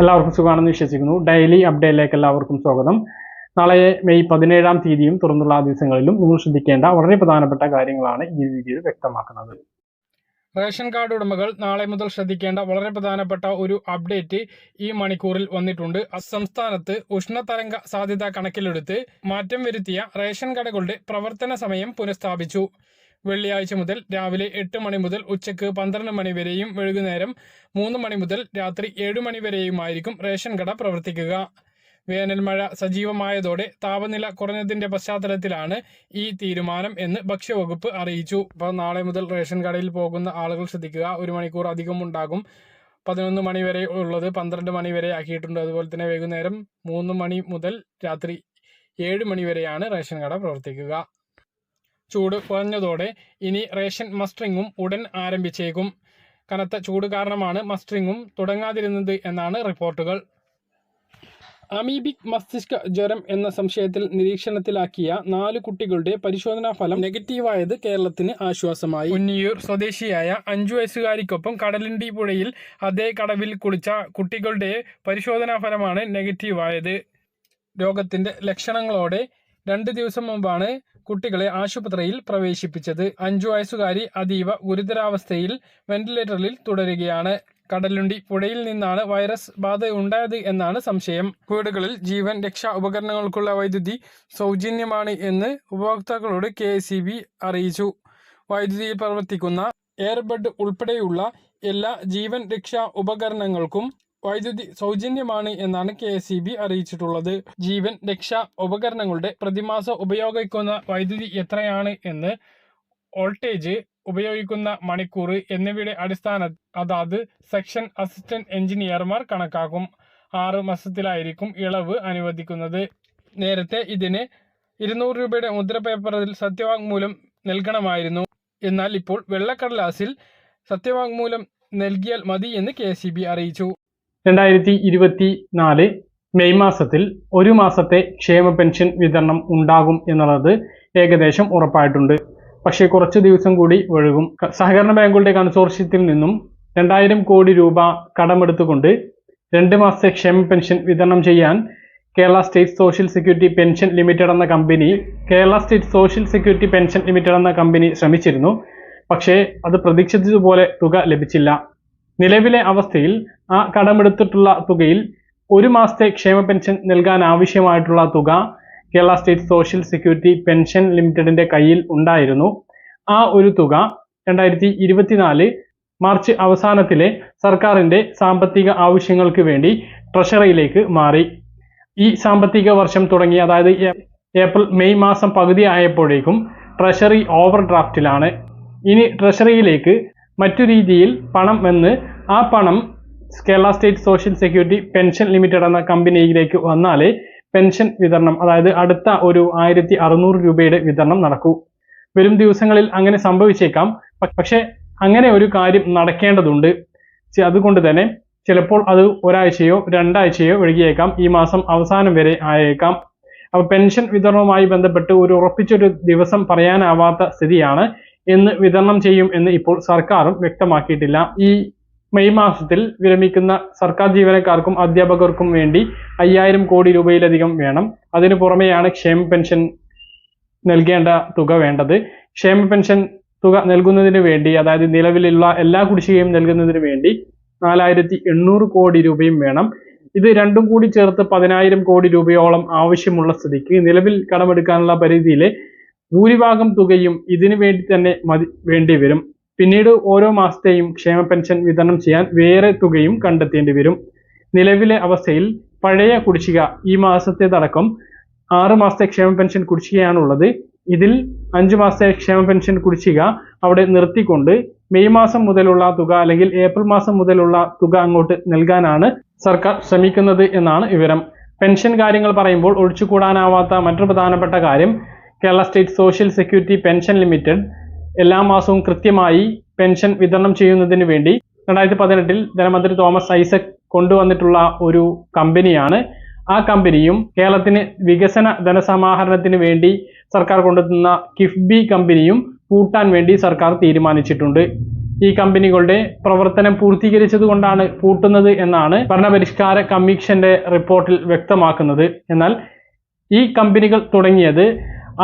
എല്ലാവർക്കും സുഖമാണെന്ന് വിശ്വസിക്കുന്നു. ഡെയിലി അപ്ഡേറ്റിലേക്ക് എല്ലാവർക്കും സ്വാഗതം. നാളെ മെയ് പതിനേഴാം തീയതിയും തുറന്നുള്ള ദിവസങ്ങളിലും നിങ്ങൾ ശ്രദ്ധിക്കേണ്ട വളരെ പ്രധാനപ്പെട്ട കാര്യങ്ങളാണ് ഈ വീഡിയോയിൽ വ്യക്തമാക്കുന്നത്. റേഷൻ കാർഡ് ഉടമകൾ നാളെ മുതൽ ശ്രദ്ധിക്കേണ്ട വളരെ പ്രധാനപ്പെട്ട ഒരു അപ്ഡേറ്റ് ഈ മണിക്കൂറിൽ വന്നിട്ടുണ്ട്. സംസ്ഥാനത്ത് ഉഷ്ണതരംഗ സാധ്യത കണക്കിലെടുത്ത് മാറ്റം വരുത്തിയ റേഷൻ കടകളുടെ പ്രവർത്തന സമയം പുനഃസ്ഥാപിച്ചു. വെള്ളിയാഴ്ച മുതൽ രാവിലെ എട്ട് മണി മുതൽ ഉച്ചയ്ക്ക് പന്ത്രണ്ട് മണി വരെയും വൈകുന്നേരം മൂന്ന് മണി മുതൽ രാത്രി ഏഴ് മണി വരെയുമായിരിക്കും റേഷൻ കട പ്രവർത്തിക്കുക. വേനൽ മഴ സജീവമായതോടെ താപനില കുറഞ്ഞതിന്റെ പശ്ചാത്തലത്തിലാണ് ഈ തീരുമാനം എന്ന് ഭക്ഷ്യവകുപ്പ് അറിയിച്ചു. അപ്പോൾ നാളെ മുതൽ റേഷൻ കടയിൽ പോകുന്ന ആളുകൾ ശ്രദ്ധിക്കുക. ഒരു മണിക്കൂർ അധികം ഉണ്ടാകും. പതിനൊന്ന് മണി വരെ ഉള്ളത് പന്ത്രണ്ട് മണി വരെ ആക്കിയിട്ടുണ്ട്. അതുപോലെ തന്നെ വൈകുന്നേരം മൂന്ന് മണി മുതൽ രാത്രി ഏഴ് മണി വരെയാണ് റേഷൻ കട പ്രവർത്തിക്കുക. ചൂട് കുറഞ്ഞതോടെ ഇനി റേഷൻ മസ്റ്ററിങ്ങും ഉടൻ ആരംഭിച്ചേക്കും. കനത്ത ചൂട് കാരണമാണ് മസ്റ്ററിങ്ങും തുടങ്ങാതിരുന്നത് എന്നാണ് റിപ്പോർട്ടുകൾ. അമീബിക് മസ്തിഷ്ക ജ്വരം എന്ന സംശയത്തിൽ നിരീക്ഷണത്തിലാക്കിയ നാല് കുട്ടികളുടെ പരിശോധനാ ഫലം നെഗറ്റീവായത് കേരളത്തിന് ആശ്വാസമായി. ഉന്നിയൂർ സ്വദേശിയായ അഞ്ചു വയസ്സുകാരിക്കൊപ്പം കടലിണ്ടി പുഴയിൽ അതേ കടവിൽ കുളിച്ച കുട്ടികളുടെ പരിശോധനാ ഫലമാണ് നെഗറ്റീവായത്. രോഗത്തിന്റെ ലക്ഷണങ്ങളോടെ രണ്ട് ദിവസം മുമ്പാണ് കുട്ടികളെ ആശുപത്രിയിൽ പ്രവേശിപ്പിച്ചത്. അഞ്ചു വയസ്സുകാരി അതീവ ഗുരുതരാവസ്ഥയിൽ വെന്റിലേറ്ററിൽ തുടരുകയാണ്. കടലുണ്ടി പുഴയിൽ നിന്നാണ് വൈറസ് ബാധ ഉണ്ടായത് എന്നാണ് സംശയം. വീടുകളിൽ ജീവൻ രക്ഷാ ഉപകരണങ്ങൾക്കുള്ള വൈദ്യുതി സൗജന്യമാണ് എന്ന് ഉപഭോക്താക്കളോട് കെ അറിയിച്ചു. വൈദ്യുതിയിൽ പ്രവർത്തിക്കുന്ന എയർബഡ് ഉൾപ്പെടെയുള്ള എല്ലാ ജീവൻ രക്ഷാ ഉപകരണങ്ങൾക്കും വൈദ്യുതി സൗജന്യമാണ് എന്നാണ് കെ എസ് അറിയിച്ചിട്ടുള്ളത്. ജീവൻ രക്ഷാ ഉപകരണങ്ങളുടെ പ്രതിമാസ ഉപയോഗിക്കുന്ന വൈദ്യുതി എത്രയാണ് എന്ന് വോൾട്ടേജ് ഉപയോഗിക്കുന്ന മണിക്കൂർ എന്നിവയുടെ അടിസ്ഥാന അതാത് സെക്ഷൻ അസിസ്റ്റന്റ് എഞ്ചിനീയർമാർ കണക്കാക്കും. ആറ് മാസത്തിലായിരിക്കും ഇളവ് അനുവദിക്കുന്നത്. നേരത്തെ ഇതിന് ഇരുന്നൂറ് രൂപയുടെ മുദ്രപേപ്പറിൽ സത്യവാങ്മൂലം നൽകണമായിരുന്നു. എന്നാൽ ഇപ്പോൾ വെള്ളക്കടലാസിൽ സത്യവാങ്മൂലം നൽകിയാൽ മതി എന്ന് കെ അറിയിച്ചു. രണ്ടായിരത്തി ഇരുപത്തി നാല് മെയ് മാസത്തിൽ ഒരു മാസത്തെ ക്ഷേമ പെൻഷൻ വിതരണം ഉണ്ടാകും എന്നുള്ളത് ഏകദേശം ഉറപ്പായിട്ടുണ്ട്. പക്ഷേ കുറച്ച് ദിവസം കൂടി ഒഴുകും. സഹകരണ ബാങ്കുകളുടെ കൺസോർഷ്യത്തിൽ നിന്നും രണ്ടായിരം കോടി രൂപ കടമെടുത്തുകൊണ്ട് രണ്ട് മാസത്തെ ക്ഷേമ പെൻഷൻ വിതരണം ചെയ്യാൻ Kerala state social security pension limited എന്ന company Kerala state social security pension limited എന്ന കമ്പനി ശ്രമിച്ചിരുന്നു. പക്ഷേ അത് പ്രതീക്ഷിച്ചതുപോലെ തുക ലഭിച്ചില്ല. നിലവിലെ അവസ്ഥയിൽ ആ കടമെടുത്തിട്ടുള്ള തുകയിൽ ഒരു മാസത്തെ ക്ഷേമ പെൻഷൻ നൽകാൻ ആവശ്യമായിട്ടുള്ള തുക Kerala state social security pension ലിമിറ്റഡിന്റെ കയ്യിൽ ഉണ്ടായിരുന്നു. ആ ഒരു തുക രണ്ടായിരത്തി ഇരുപത്തിനാല് മാർച്ച് അവസാനത്തിലെ സർക്കാരിന്റെ സാമ്പത്തിക ആവശ്യങ്ങൾക്ക് വേണ്ടി ട്രഷറിയിലേക്ക് മാറി. ഈ സാമ്പത്തിക വർഷം തുടങ്ങി അതായത് ഏപ്രിൽ മെയ് മാസം പകുതി ആയപ്പോഴേക്കും ട്രഷറി ഓവർ ഡ്രാഫ്റ്റിലാണ് ഇനി ട്രഷറിയിലേക്ക് മറ്റു രീതിയിൽ പണം വന്ന് ആ പണം Kerala state social security pension limited എന്ന കമ്പനിയിലേക്ക് വന്നാലേ പെൻഷൻ വിതരണം അതായത് അടുത്ത ഒരു ആയിരത്തി അറുന്നൂറ് രൂപയുടെ വിതരണം നടക്കൂ. വരും ദിവസങ്ങളിൽ അങ്ങനെ സംഭവിച്ചേക്കാം. പക്ഷേ അങ്ങനെ ഒരു കാര്യം നടക്കേണ്ടതുണ്ട്. അതുകൊണ്ട് തന്നെ ചിലപ്പോൾ അത് ഒരാഴ്ചയോ രണ്ടാഴ്ചയോ ഒഴുകിയേക്കാം. ഈ മാസം അവസാനം വരെ ആയേക്കാം. അപ്പോൾ പെൻഷൻ വിതരണവുമായി ബന്ധപ്പെട്ട് ഒരു ഉറപ്പിച്ചൊരു ദിവസം പറയാനാവാത്ത സ്ഥിതിയാണ് എന്ന് വിതരണം ചെയ്യും എന്ന് ഇപ്പോൾ സർക്കാരും വ്യക്തമാക്കിയിട്ടില്ല. ഈ മെയ് മാസത്തിൽ വിരമിക്കുന്ന സർക്കാർ ജീവനക്കാർക്കും അധ്യാപകർക്കും വേണ്ടി അയ്യായിരം കോടി രൂപയിലധികം വേണം. അതിനു പുറമെയാണ് ക്ഷേമ പെൻഷൻ നൽകേണ്ട തുക വേണ്ടത്. ക്ഷേമ പെൻഷൻ തുക നൽകുന്നതിന് വേണ്ടി അതായത് നിലവിലുള്ള എല്ലാ കുടിശ്ശികയും നൽകുന്നതിന് വേണ്ടി നാലായിരത്തി എണ്ണൂറ് കോടി രൂപയും വേണം. ഇത് രണ്ടും കൂടി ചേർത്ത് പതിനായിരം കോടി രൂപയോളം ആവശ്യമുള്ള സ്ഥിതിക്ക് നിലവിൽ കടമെടുക്കാനുള്ള പരിധിയിലെ ഭൂരിഭാഗം തുകയും ഇതിനു വേണ്ടി തന്നെ മതി വേണ്ടി വരും. പിന്നീട് ഓരോ മാസത്തെയും ക്ഷേമ പെൻഷൻ വിതരണം ചെയ്യാൻ വേറെ തുകയും കണ്ടെത്തേണ്ടി വരും. നിലവിലെ അവസ്ഥയിൽ പഴയ കുടിശ്ശിക ഈ മാസത്തേതടക്കം ആറ് മാസത്തെ ക്ഷേമ പെൻഷൻ കുടിശ്ശികയാണുള്ളത്. ഇതിൽ അഞ്ച് മാസത്തെ ക്ഷേമ പെൻഷൻ കുടിശ്ശിക അവിടെ നിർത്തിക്കൊണ്ട് മെയ് മാസം മുതലുള്ള തുക അല്ലെങ്കിൽ ഏപ്രിൽ മാസം മുതലുള്ള തുക അങ്ങോട്ട് നൽകാനാണ് സർക്കാർ ശ്രമിക്കുന്നത് എന്നാണ് വിവരം. പെൻഷൻ കാര്യങ്ങൾ പറയുമ്പോൾ ഒഴിച്ചുകൂടാനാവാത്ത മറ്റൊരു പ്രധാനപ്പെട്ട കാര്യം Kerala state social security pension limited എല്ലാ മാസവും കൃത്യമായി പെൻഷൻ വിതരണം ചെയ്യുന്നതിന് വേണ്ടി രണ്ടായിരത്തി പതിനെട്ടിൽ ധനമന്ത്രി തോമസ് ഐസക് കൊണ്ടുവന്നിട്ടുള്ള ഒരു കമ്പനിയാണ്. ആ കമ്പനിയും കേരളത്തിന് വികസന ധനസമാഹരണത്തിന് വേണ്ടി സർക്കാർ കൊണ്ടുവന്ന കിഫ്ബി കമ്പനിയും പൂട്ടാൻ വേണ്ടി സർക്കാർ തീരുമാനിച്ചിട്ടുണ്ട്. ഈ കമ്പനികളുടെ പ്രവർത്തനം പൂർത്തീകരിച്ചത് കൊണ്ടാണ് പൂട്ടുന്നത് എന്നാണ് ഭരണപരിഷ്കാര കമ്മീഷന്റെ റിപ്പോർട്ടിൽ വ്യക്തമാക്കുന്നത്. എന്നാൽ ഈ കമ്പനികൾ തുടങ്ങിയത്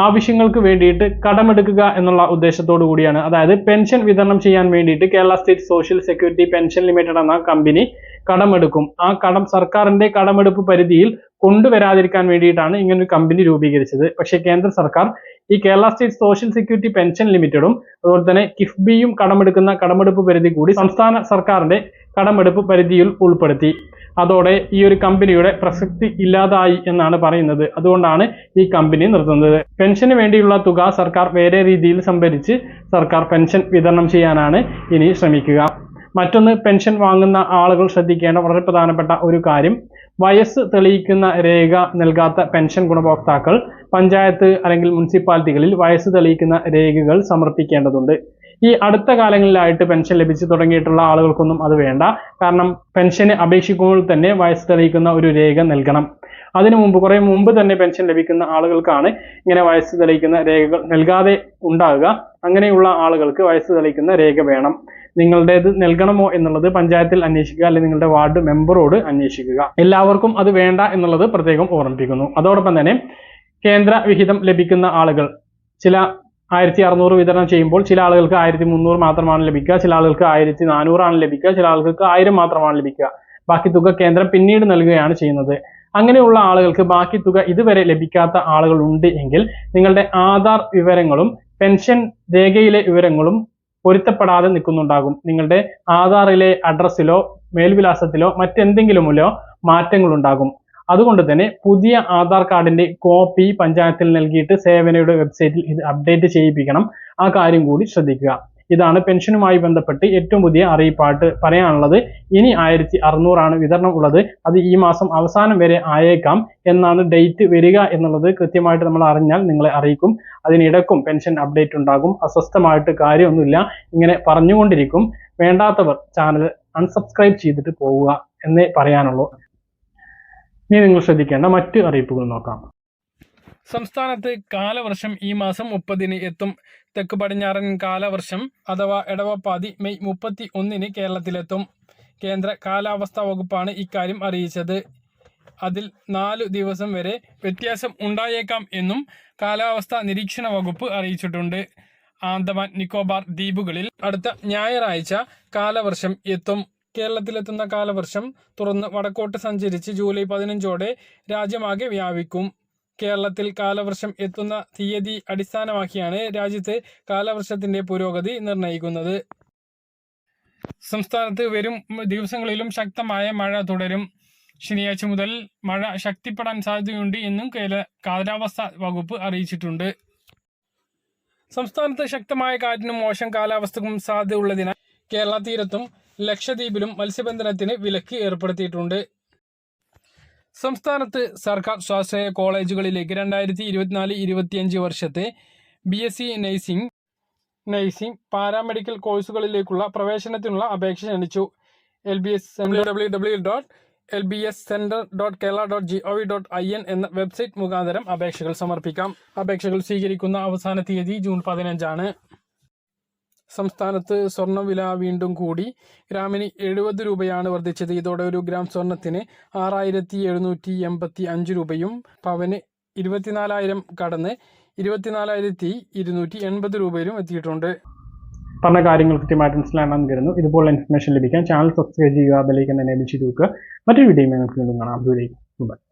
ആവശ്യങ്ങൾക്ക് വേണ്ടിയിട്ട് കടമെടുക്കുക എന്നുള്ള ഉദ്ദേശത്തോടു കൂടിയാണ്. അതായത് പെൻഷൻ വിതരണം ചെയ്യാൻ വേണ്ടിയിട്ട് Kerala state social security pension limited എന്ന കമ്പനി കടമെടുക്കും. ആ കടം സർക്കാരിന്റെ കടമെടുപ്പ് പരിധിയിൽ കൊണ്ടുവരാതിരിക്കാൻ വേണ്ടിയിട്ടാണ് ഇങ്ങനൊരു കമ്പനി രൂപീകരിച്ചത്. പക്ഷേ കേന്ദ്ര സർക്കാർ ഈ Kerala state social security pension ലിമിറ്റഡും അതുപോലെ തന്നെ കിഫ്ബിയും കടമെടുക്കുന്ന കടമെടുപ്പ് പരിധി കൂടി സംസ്ഥാന സർക്കാരിന്റെ കടമെടുപ്പ് പരിധിയിൽ ഉൾപ്പെടുത്തി. അതോടെ ഈ ഒരു കമ്പനിയുടെ പ്രസക്തി ഇല്ലാതായി എന്നാണ് പറയുന്നത്. അതുകൊണ്ടാണ് ഈ കമ്പനി നിർത്തുന്നത്. പെൻഷന് വേണ്ടിയുള്ള തുക സർക്കാർ വേറെ രീതിയിൽ സംഭരിച്ച് സർക്കാർ പെൻഷൻ വിതരണം ചെയ്യാനാണ് ഇനി ശ്രമിക്കുക. മറ്റൊന്ന് പെൻഷൻ വാങ്ങുന്ന ആളുകൾ ശ്രദ്ധിക്കേണ്ട വളരെ പ്രധാനപ്പെട്ട ഒരു കാര്യം വയസ്സ് തെളിയിക്കുന്ന രേഖ നൽകാത്ത പെൻഷൻ ഗുണഭോക്താക്കൾ പഞ്ചായത്ത് അല്ലെങ്കിൽ മുനിസിപ്പാലിറ്റികളിൽ വയസ്സ് തെളിയിക്കുന്ന രേഖകൾ സമർപ്പിക്കേണ്ടതുണ്ട്. ഈ അടുത്ത കാലങ്ങളിലായിട്ട് പെൻഷൻ ലഭിച്ചു തുടങ്ങിയിട്ടുള്ള ആളുകൾക്കൊന്നും അത് വേണ്ട. കാരണം പെൻഷന് അപേക്ഷിക്കുമ്പോൾ തന്നെ വയസ്സ് തെളിയിക്കുന്ന ഒരു രേഖ നൽകണം. അതിനു മുമ്പ് കുറെ മുമ്പ് തന്നെ പെൻഷൻ ലഭിക്കുന്ന ആളുകൾക്കാണ് ഇങ്ങനെ വയസ്സ് തെളിയിക്കുന്ന രേഖകൾ നൽകാതെ ഉണ്ടാകുക അങ്ങനെയുള്ള ആളുകൾക്ക് വയസ്സ് തെളിയിക്കുന്ന രേഖ വേണം. നിങ്ങളുടേത് നൽകണമോ എന്നുള്ളത് പഞ്ചായത്തിൽ അന്വേഷിക്കുക അല്ലെങ്കിൽ നിങ്ങളുടെ വാർഡ് മെമ്പറോട് അന്വേഷിക്കുക. എല്ലാവർക്കും അത് വേണ്ട എന്നുള്ളത് പ്രത്യേകം ഓർമ്മിപ്പിക്കുന്നു. അതോടൊപ്പം തന്നെ കേന്ദ്ര വിഹിതം ലഭിക്കുന്ന ആളുകൾ ചില ആയിരത്തി അറുന്നൂറ് വിതരണം ചെയ്യുമ്പോൾ ചില ആളുകൾക്ക് ആയിരത്തി മുന്നൂറ് മാത്രമാണ് ലഭിക്കുക ചില ആളുകൾക്ക് ആയിരത്തി നാനൂറാണ് ലഭിക്കുക ചില ആളുകൾക്ക് ആയിരം മാത്രമാണ് ലഭിക്കുക. ബാക്കി തുക കേന്ദ്രം പിന്നീട് നൽകുകയാണ് ചെയ്യുന്നത്. അങ്ങനെയുള്ള ആളുകൾക്ക് ബാക്കി തുക ഇതുവരെ ലഭിക്കാത്ത ആളുകൾ ഉണ്ട് എങ്കിൽ നിങ്ങളുടെ ആധാർ വിവരങ്ങളും പെൻഷൻ രേഖയിലെ വിവരങ്ങളും പൊരുത്തപ്പെടാതെ നിൽക്കുന്നുണ്ടാകും. നിങ്ങളുടെ ആധാറിലെ അഡ്രസ്സിലോ മേൽവിലാസത്തിലോ മറ്റെന്തെങ്കിലുമിലോ മാറ്റങ്ങൾ ഉണ്ടാകും അതുകൊണ്ട് തന്നെ പുതിയ ആധാർ കാർഡിന്റെ കോപ്പി പഞ്ചായത്തിൽ നൽകിയിട്ട് സേവനയുടെ വെബ്സൈറ്റിൽ ഇത് അപ്ഡേറ്റ് ചെയ്യിപ്പിക്കണം. ആ കാര്യം കൂടി ശ്രദ്ധിക്കുക. ഇതാണ് പെൻഷനുമായി ബന്ധപ്പെട്ട് ഏറ്റവും പുതിയ അറിയിപ്പായിട്ട് പറയാനുള്ളത്. ഇനി ആയിരത്തി അറുന്നൂറാണ് വിതരണം ഉള്ളത്. അത് ഈ മാസം അവസാനം വരെ ആയേക്കാം എന്നാണ് ഡേറ്റ് വരിക എന്നുള്ളത് കൃത്യമായിട്ട് നമ്മൾ അറിഞ്ഞാൽ നിങ്ങളെ അറിയിക്കും. അതിനിടക്കും പെൻഷൻ അപ്ഡേറ്റ് ഉണ്ടാകും. അസ്വസ്ഥമായിട്ട് കാര്യമൊന്നുമില്ല. ഇങ്ങനെ പറഞ്ഞുകൊണ്ടിരിക്കും. വേണ്ടാത്തവർ ചാനൽ അൺസബ്സ്ക്രൈബ് ചെയ്തിട്ട് പോവുക എന്നേ പറയാനുള്ളൂ. ഇനി നിങ്ങൾ ശ്രദ്ധിക്കേണ്ട മറ്റ് അറിയിപ്പുകൾ നോക്കാം. സംസ്ഥാനത്ത് കാലവർഷം ഈ മാസം മുപ്പതിന് എത്തും. തെക്ക് പടിഞ്ഞാറൻ കാലവർഷം അഥവാ ഇടവപ്പാതി മെയ് മുപ്പത്തി ഒന്നിന് കേരളത്തിലെത്തും. കേന്ദ്ര കാലാവസ്ഥാ വകുപ്പാണ് ഇക്കാര്യം അറിയിച്ചത്. അതിൽ നാലു ദിവസം വരെ വ്യത്യാസം ഉണ്ടായേക്കാം എന്നും കാലാവസ്ഥാ നിരീക്ഷണ വകുപ്പ് അറിയിച്ചിട്ടുണ്ട്. ആന്തമാൻ നിക്കോബാർ ദ്വീപുകളിൽ അടുത്ത ഞായറാഴ്ച കാലവർഷം എത്തും. കേരളത്തിലെത്തുന്ന കാലവർഷം തുറന്ന് വടക്കോട്ട് സഞ്ചരിച്ച് ജൂലൈ പതിനഞ്ചോടെ രാജ്യമാകെ വ്യാപിക്കും. കേരളത്തിൽ കാലവർഷം എത്തുന്ന തീയതി അടിസ്ഥാനമാക്കിയാണ് രാജ്യത്ത് കാലവർഷത്തിന്റെ പുരോഗതി നിർണയിക്കുന്നത്. സംസ്ഥാനത്ത് വരും ദിവസങ്ങളിലും ശക്തമായ മഴ തുടരും. ശനിയാഴ്ച മുതൽ മഴ ശക്തിപ്പെടാൻ സാധ്യതയുണ്ട് എന്നും കാലാവസ്ഥാ വകുപ്പ് അറിയിച്ചിട്ടുണ്ട്. സംസ്ഥാനത്ത് ശക്തമായ കാറ്റിനും മോശം കാലാവസ്ഥക്കും സാധ്യതയുള്ളതിനാൽ കേരള തീരത്തും ലക്ഷദ്വീപിലും മത്സ്യബന്ധനത്തിന് വിലക്ക് ഏർപ്പെടുത്തിയിട്ടുണ്ട്. സംസ്ഥാനത്ത് സർക്കാർ സ്വാശ്രയ കോളേജുകളിലേക്ക് രണ്ടായിരത്തി ഇരുപത്തിനാല് ഇരുപത്തിയഞ്ച് വർഷത്തെ B S C nursing nursing paramedical കോഴ്സുകളിലേക്കുള്ള പ്രവേശനത്തിനുള്ള അപേക്ഷ ക്ഷണിച്ചു. L B S W W dot L B S centre dot Kerala dot G O V dot I N എന്ന വെബ്സൈറ്റ് മുഖാന്തരം അപേക്ഷകൾ സമർപ്പിക്കാം. അപേക്ഷകൾ സ്വീകരിക്കുന്ന അവസാന തീയതി ജൂൺ പതിനഞ്ചാണ്. സംസ്ഥാനത്ത് സ്വർണവില വീണ്ടും കൂടി. ഗ്രാമിന് എഴുപത് രൂപയാണ് വർദ്ധിച്ചത്. ഇതോടെ ഒരു ഗ്രാം സ്വർണത്തിന് ആറായിരത്തി എഴുന്നൂറ്റി എൺപത്തി അഞ്ച് രൂപയും പവന് ഇരുപത്തിനാലായിരം കടന്ന് ഇരുപത്തിനാലായിരത്തി ഇരുന്നൂറ്റി എൺപത് രൂപയിലും എത്തിയിട്ടുണ്ട്. പറഞ്ഞ കാര്യങ്ങൾ കൃത്യമായിട്ട് മനസ്സിലാക്കാൻ കരുതുന്നു ഇതുപോലുള്ള ഇൻഫർമേഷൻ ലഭിക്കാൻ ചാനൽ സബ്സ്ക്രൈബ് ചെയ്യുക അതിലേക്ക് തന്നെ ലഭിച്ചു നോക്കുക മറ്റൊരു വീഡിയോ നമുക്ക് വീണ്ടും കാണാം. ബൈ